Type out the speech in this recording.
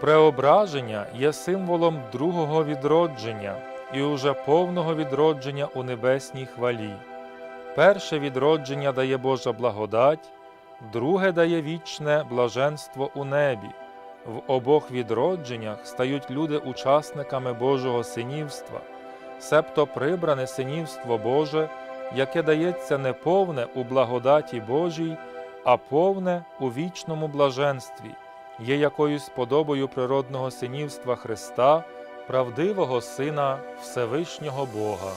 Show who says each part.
Speaker 1: Преображення є символом другого відродження і уже повного відродження у небесній хвалі. Перше відродження дає Божа благодать, друге дає вічне блаженство у небі. В обох відродженнях стають люди учасниками Божого синівства, себто прибране синівство Боже, яке дається не повне у благодаті Божій, а повне у вічному блаженстві, є якоюсь подобою природного синівства Христа, правдивого Сина Всевишнього Бога.